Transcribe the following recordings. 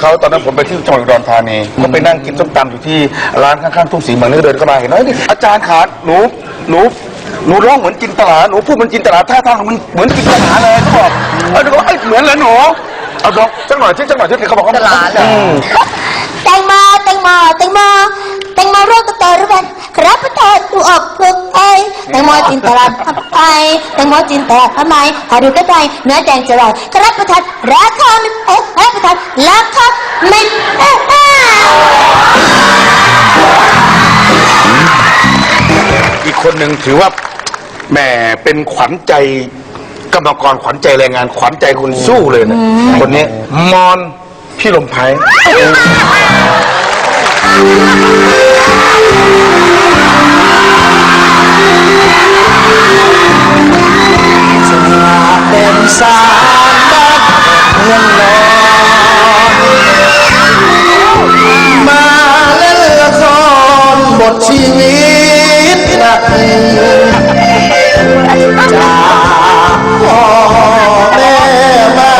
เอ่อผมเห็นเขาตอนนั้นผมไปที่จังหวัดอุดรธานีก็ไปนั่งกินส้มตำอยู่ที่ร้านข้างๆทุ่งสีเมืองนี่ก็เดินเข้ามาเห็นไหมนี่อาจารย์ขาหนูหนูหนูร้องเหมือนจินตลาหนูพูดเหมือนจินตลาท่าทางมันเหมือนจินตลาเลยเขาบอกเออหนูบอกเอ้ยเหมือนเลยหนูเอาลองจังหน่อยที่จังหน่อยที่เขาบอกเขาตลาดเหรออืมแตงโมแตงโมแตงโมแตงโมร่วงกระเตอระวัน ครับประทานดูออกเพื่อไปแตงโมจินตลาดทำไปแตงโมจินตลาดทำไมหาดูกระไดเนื้อแดงจะลอยครับประทานราคาไม่เอ๊ะครับประทานราคาไม่เอ๊ะเอ๊ะอีกคนหนึ่งถือว่าแหมเป็นขวัญใจกรรมกรขวัญใจแรงงานขวัญใจคนสู้เลยนะคนนี้มอนพี่ลมไพร สารบ้านเมืองนอนมาเล่นละครบทชีวิตนักจากพ่อแม่มา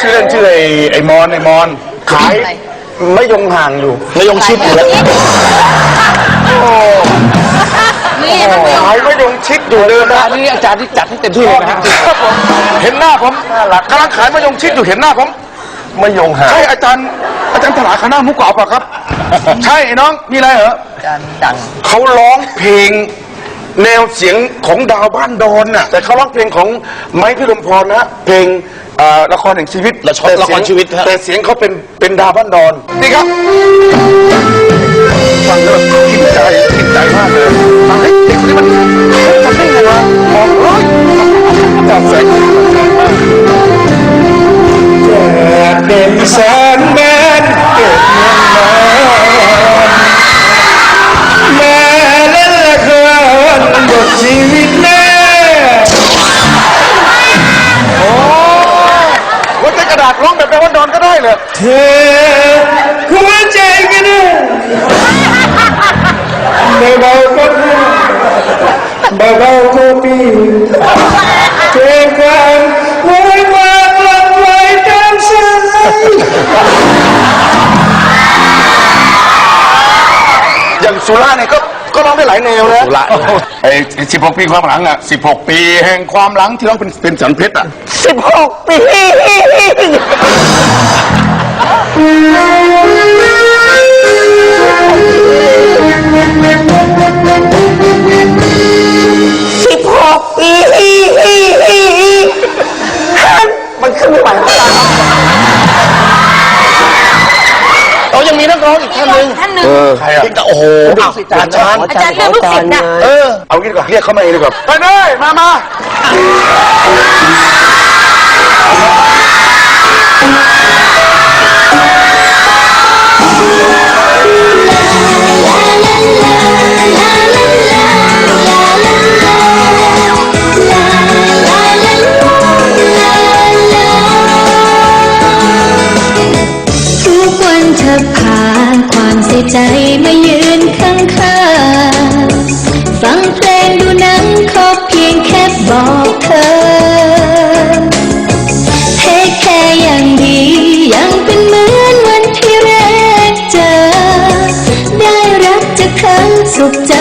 ชื่อเล่นชื่อไอ้ไอ้มอนไอ้มอนขายไม่ยงห่างอยู่ไม่ยงชิดอยู่แล้ว นี่มันไม่ขายไม่ยงชิดอยู่เลยนะอันนี้อาจารย์ที่จัดให้เต็มที่เลยนะฮะครับผมเห็นหน้าผมกำลังขายมะยงชิดอยู่เห็นหน้าผมไม่ยงห่างใช่อาจารย์ อาจารย์ถลาคณะมุกกรอบป่ะครับ ใช่ไอ้น้องมีอะไรเหรอจานดังเขาร้องเพลงแนวเสียงของดาวบ้านดอนน่ะแต่เขาร้องเพลงของไม้พิรมพรนะเพลงเอ่อละครแห่งชีวิตละครแต่ละครเสียงชีวิตฮะแต่เสียงเขาเป็นเป็นดาวบ้านดอนนี่ครับ ฟังแล้วแบบกินใจกินใจมากเลยฟังเฮ้ยเด็กคนนี้มันทำได้ไงวะมองเฮ้ยจับแสงเด่นแสนแมนเกิดเมืองนอนแม่เล่นละครบทชีวิตแม่หัวใจกระดาษร้องแบบดาวบ้านดอนก็ได้เลยเธ เพลงความไว้วางลังไว้ตามสายอย่างสุราเนี่ยก็ก็ร้องได้หลายแนวนะสุราไอ้สิบหกปีความหลังอะสิบหกปีแห่งความหลังที่ร้องเป็นเป็นสันเพชรอะสิบหกปี มีนักร้องอีกท่านหนึ่งท่านหนึ่งใครอะโอ้โหอาจารย์อาจารย์เรื่องลูกศิษย์น่ะเออเอางี้ดีกว่าเรียกเขามาเองดีกว่าไปเลยมามา ครั้ง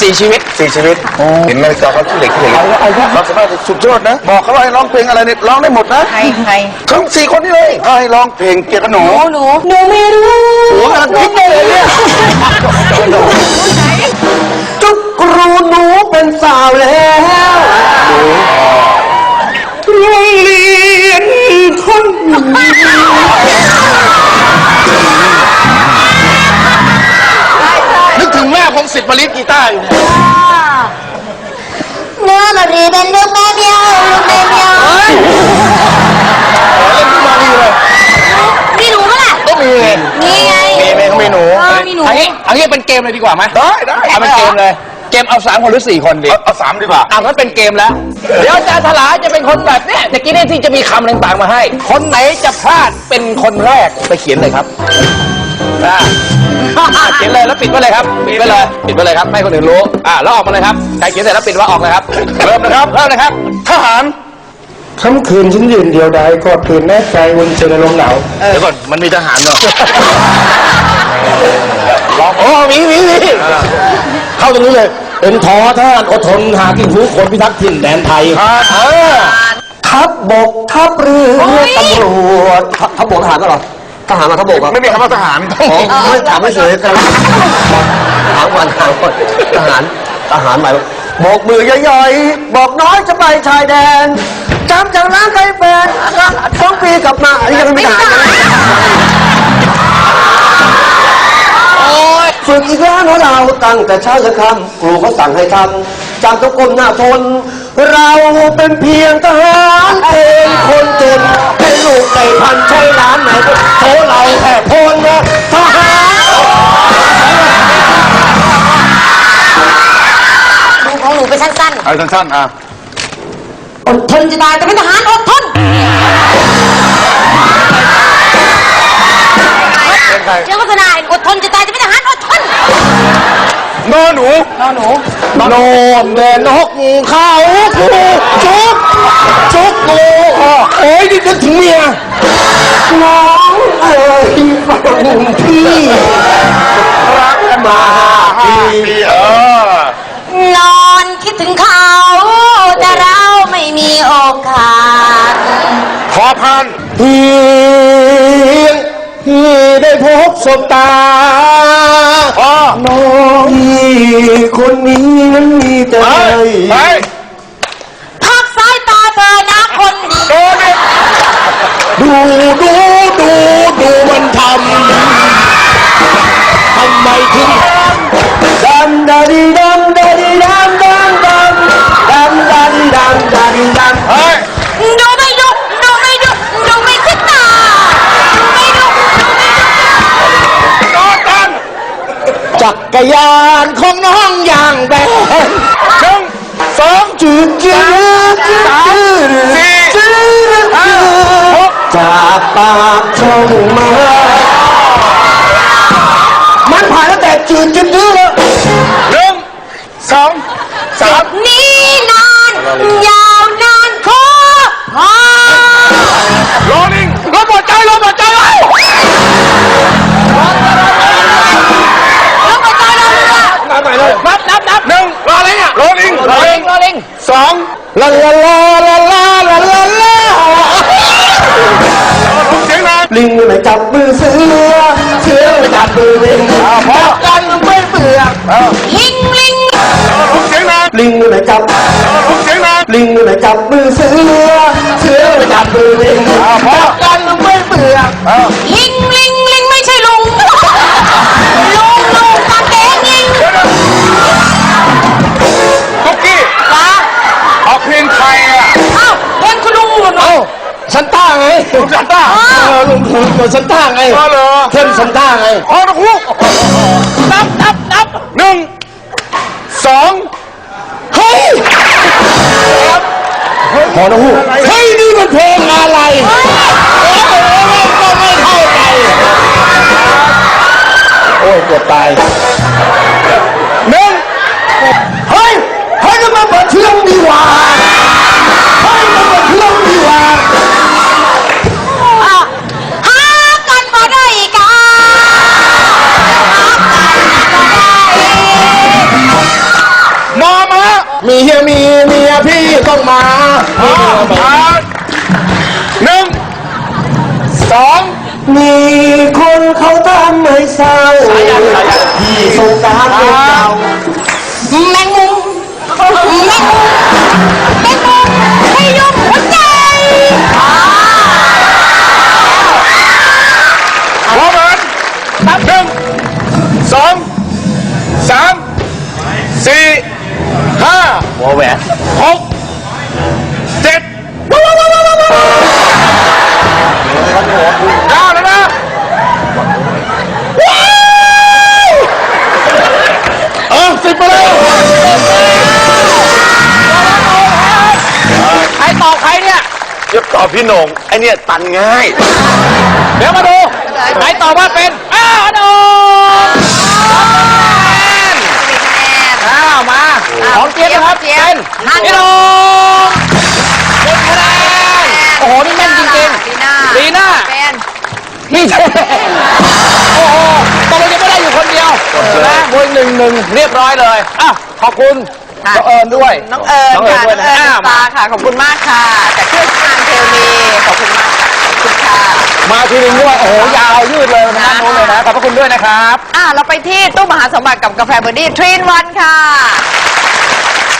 สี่ชีวิตสี่ชีวิต เห็นไหมจาเขาขี้เหล็กขี้เหล็กเราสามารถสุดยอดนะ บอกเขาว่าให้ร้องเพลงอะไรเนี่ยร้องได้หมดนะใครใครทั้งสี่คนนี่เลยให้ร้องเพลงเกี่ยวกัหนูหนูหนูไม่รู้หัวกระดิ่งเลเนี่ยจุกรูหนูเป็นสาวแล้ว เป็นลูกแม่เดียวลูกแม่เดียวเล่นขึ้นมาดีเลยมีหนูปะล่ะก็มีไง มีไงมีไหมเขาไม่หนูเออมีหนู อันนี้อันนี้เป็นเกมเลยดีกว่าไหมได้ได้เอาเป็นเกมเลย เกมเอาสามคนหรือสี่คนดี เอาเอาสามดีกว่า อะงั้นเป็นเกมแล้ว เดี๋ยวอาจารย์ถลาจะเป็นคนแบบเนี้ยตะกี้เนี่ยที่จะมีคำต่างๆมาให้ คนไหนจะพลาดเป็นคนแรกไปเขียนเลยครับอะ อะเขียนเลยแล้วปิดไว้เลยครับปิดไว้เลยปิดไว้เลยครับไม่ให้คนอื่นรู้อะแล้วออกมาเลยครับใครเขียนเสร็จแล้วปิดไว่าออกเลยครับเริ่มนะครับเริ่มนะครับทหารค่ำคืนฉันยืนเดียวดายกอดคืนแนบใจวนเจอในลมหนาวเดี๋ยวก่อนมันมีทหารเนาะลองโอ้มีมีมีเข้าตรงนี้เลยเป็นทอทหารอดทนหากินผู้คนพิทักษ์ถิ่นแดนไทยเออทัพบกทัพเรือตำรวจทัพบกทหารก็หรอ ทหารมาทัพบกอะไม่มีคำว่าทหารอ๋อไม่ถามไม่เฉยกันถามวันถามวันทหารทหารหมายว่าโบกมือย่อยๆบอกน้อยจะไปชายแดนจำจากนั้นใครแฟนสองปีกลับมาอันนี้ยังไม่ทหารนะฝึกอีกแล้วนะเราตั้งแต่เช้าจนค่ำครูเขาสั่งให้ทำจำต้องก้มหน้าทน เราเป็นเพียงทหารเป็นคนจนเป็น ลูกไก่พันใช่ร้านไหนก็โทเราแค่พลนะทหารดูของหนูไปสั้นเอาสั้นๆอะๆ อดทนจะตายแต่เป็นทหารอดทน เป็นใคร เชื่อโฆษณาอดทนจะต นอหนูโนมเดินนกเขากูจุกจุกกูโอ้ยนี่นึกถึงเมียน้องเอ๋ยฟังพี่รักกันมาปีปีเออนอนคิดถึงเขา แต่เราไม่มีโอกาสพอพันเพี ยงพี่ได้พบสบตาพอน้องพี่คนนี้นั้นมีแต่ไปใจไปพักสายตาเธอนะคนดีโดนดิดูดูดูดูมันทำทำไมถึงดันดาดีดันดา อย่างแบหนึ่งสองจืดจืดจืดจืดสี่จืดห้าจืหดกจากปากช่องมา ลิงไม่จับมือเสือเสือไม่จับมือลิงจับกันไม่เบื่อลิงลิงเสียงดังลิงไม่จับเสียงดังลิงไม่จับมือเสือเสือไม่จับมือลิงจับกันไม่เบื่อลิงลิงลิงไม่ ไงลุงจันต้า เออลุงลุงลุงซันต้าไงอ๋อเหรอ เทนซันต้าไงพอนะครูนับนับนับหนึ่งสองเฮ้ยพอนะฮู้เฮ้ยนี่มันเพลงอะไรโอ้โหก็ไม่เข้าใจโอ้ยปวดตายหนึ่งเฮ้ยเฮ้ยนั่นมันเปิดเครื่องดีกว่า 潇洒。 อบพี่โหน่งไอเนี่ยตันง่าย เดี๋ยวมาดูใครตอบว่าเป็นอ้าวโดนอ้าวมาของเจี๊ยบนะครับเป็นพี่โดงหนึ่งคะแนนโอ้โหนี่แม่นจริงๆลีน่าเป็นนี่ใช่โอ้โหตกลงยังไม่ได้อยู่คนเดียวนะบวยหนึ่งหนึ่งเรียบร้อยเลยอะขอบคุณน้องเอิญด้วยน้องเอิญน้องเอิญค่ะด้วยน้องนะเอิญอะตาค่ะ ขอบคุณมากค่ะจากเครื่องทานเท ลมีขอบคุณมากค่ะขอบคุณค่ะมาทีนึงด้วยโอ้โหยาวยืดเลยนะด้านโน้นเลยนะขอบพระคุณด้วยนะครับอะเราไปที่ตู้มหาสมบัติกับกาแฟเบอร์ดี้ทรีนวันค่ะ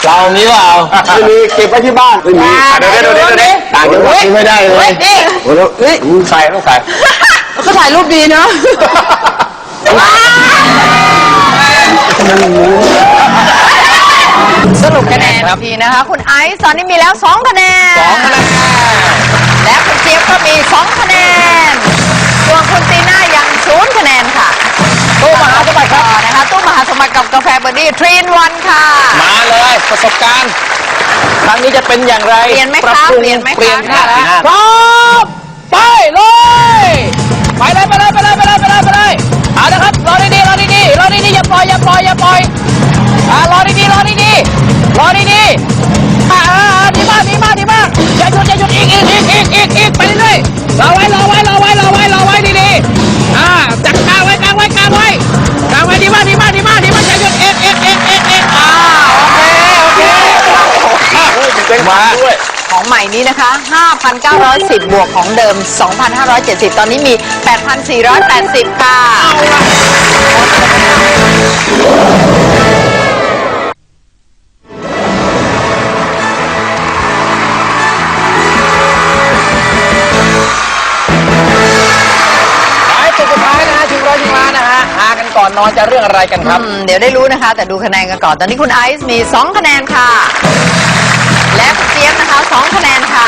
เรานี้เปล่าไม่มีเก็บไว้ที่บ้านไม่มีเดี๋ยวเดี๋ยวเดี๋ยวเดี๋ยวต่างจังหวัดไม่ได้เลยนี่โอ้โหเฮ้ยใส่ต้องใส่ก็ถ่ายรูปดีเนาะ สรุปคะแนนอีกทีนะคะ คุณไอซ์ตอนนี้มีแล้ว 2 คะแนน สองคะแนน และคุณเจี๊ยบก็มี 2 คะแนน ส่วนคุณตีน่ายังศูนย์คะแนนค่ะตู้มหาสมบัติครับ ต่อนะคะตู้มหาสมบัติกับกาแฟเบอร์ดี้ทรีนวันค่ะ มาเลยประสบการณ์ ครั้งนี้จะเป็นอย่างไรเปลี่ยนไหมปรับคะปรุงเปลี่ยนไหมคะ เปลี่ยนค่ะพร้อมไปเลย ไปเลยไปเลยไปเลยไปเลยไปเลยไปเลย 5,910 บวกของเดิม 2,570 ตอนนี้มี 8,480 ค่ะ หมายสุดท้ายนะฮะชิงร้อยชิงล้านนะฮะหากันก่อนนอนจะเรื่องอะไรกันครับ อืม เดี๋ยวได้รู้นะคะ แต่ดูคะแนนกันก่อน ตอนนี้คุณไอซ์มี 2 คะแนนค่ะ และคุณเจี๊ยบนะคะ2คะแนนค่ะ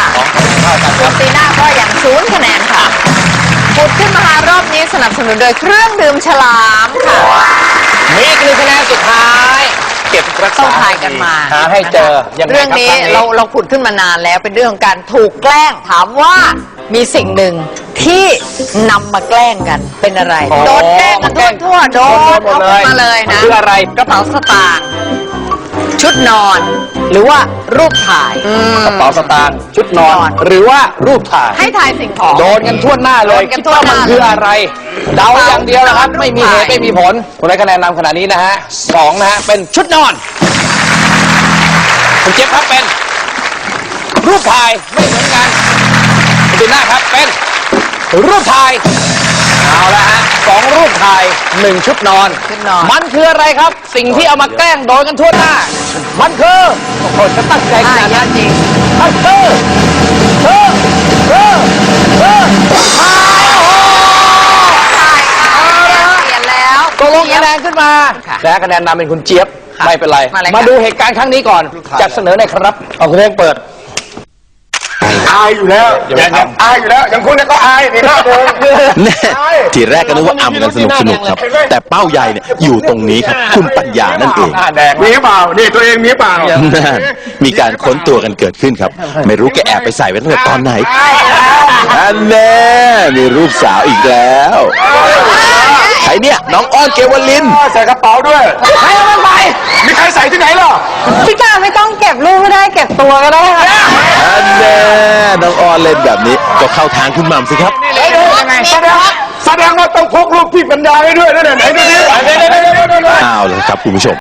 คุณตีน่าก็อย่างศูนย์คะแนนค่ะปุดขึ้นมารอบนี้สนับสนุนโดยเครื่องดื่มฉลามค่ะ มีอีกหนึ่งคะแนนสุดท้าย เก็บรักษาต้องทายกันมาหาให้เจอยังไงเรื่องครับนี้ครั้งเราเราขุดขึ้นมานานแล้วเป็นเรื่องของการถูกแกล้งถามว่ามีสิ่งหนึ่งที่นำมาแกล้งกันเป็นอะไรอ๋อโดนแกล้งกันทั่วทั่วๆโดนหมเอาดเลยขึ้นมาเลยนะคืออะไรกระเป๋าสตางค์ ชุดนอน หรือว่ารูปถ่าย กระเป๋าสตางค์ชุดนอน หรือว่ารูปถ่าย ให้ทายสิ่งของ โดนกันทั่วหน้าเลยโดนกันคิดว่ามันทั่วหน้าคืออะไร เดาอย่างเดียวนะครับรูปไม่มีเหตุถ่ายไม่มีผลคุณได้คะแนนนำขนาดนี้นะฮะสองนะฮะเป็นชุดนอนคุณเจี๊ยบครับเป็น รูปถ่ายไม่เหมือนกันคุณตีน่าครับเป็น รูปถ่าย เอาละฮะสองรูปถ่ายหนึ่งชุดนอน ชุดนอน มันคืออะไรครับ สิ่งที่เอามาแกล้งโดนกันทั่วหน้า มันคือโอ้โหจะตั้งใจขอ่านาดยานั้กนจริงมันคือเธอเธอเธอถ่ายโอ้โหถ่ายค่ะเปลี่ยนแล้วตกลงคะแนนขึ้นมาค่ะและคะแนนนำเป็นคุณเจี๊ยบค่ะไม่เป็นไรมาเลยค่ะมาดูเหตุการณ์ครั้งนี้ก่อน จัดเสนอหน่อยครับ เอาคุณเองเปิด อายอยู่แล้วอย่าไปทำ อายอยู่แล้ว อย่างคุณเนี่ยก็อายนี่นะเดินแน่ทีแรกก็นึกว่าอ่ำกันสนุกสนุกๆครับ แต่เป้าใหญ่เนี่ยอยู่ตรงนี้ครับ คุณปัญญานั่นเอง หน้าแดงมีหรือเปล่า นี่ตัวเองมีหรือเปล่า นั่นมีการค้นตัวกันเกิดขึ้นครับ ไม่รู้แกแอบไปใส่ไว้ตั้งแต่ตอนไหนอันแน่มีรูปสาวอีกแล้วใค รเนี่ย น้องอ้อนเกวลิน ใส่กระเป๋าด้วยใครเอามันไป มีใครใส่ที่ไหนล่ะพี่กาไม่ต้องเก็บรูปก็ได้เก็บตัวก็ได้ค่ะอันแน่น้องอ้อนเล่นแบบนี้ก็เข้าทางคุณหม่ำสิครับยังไงแสดงแสดงว่าต้องพกรูปพี่ปัญญาไว้ด้วยนั่นไหนดูดิ อ้าวแล้วครับคุณผู้ชม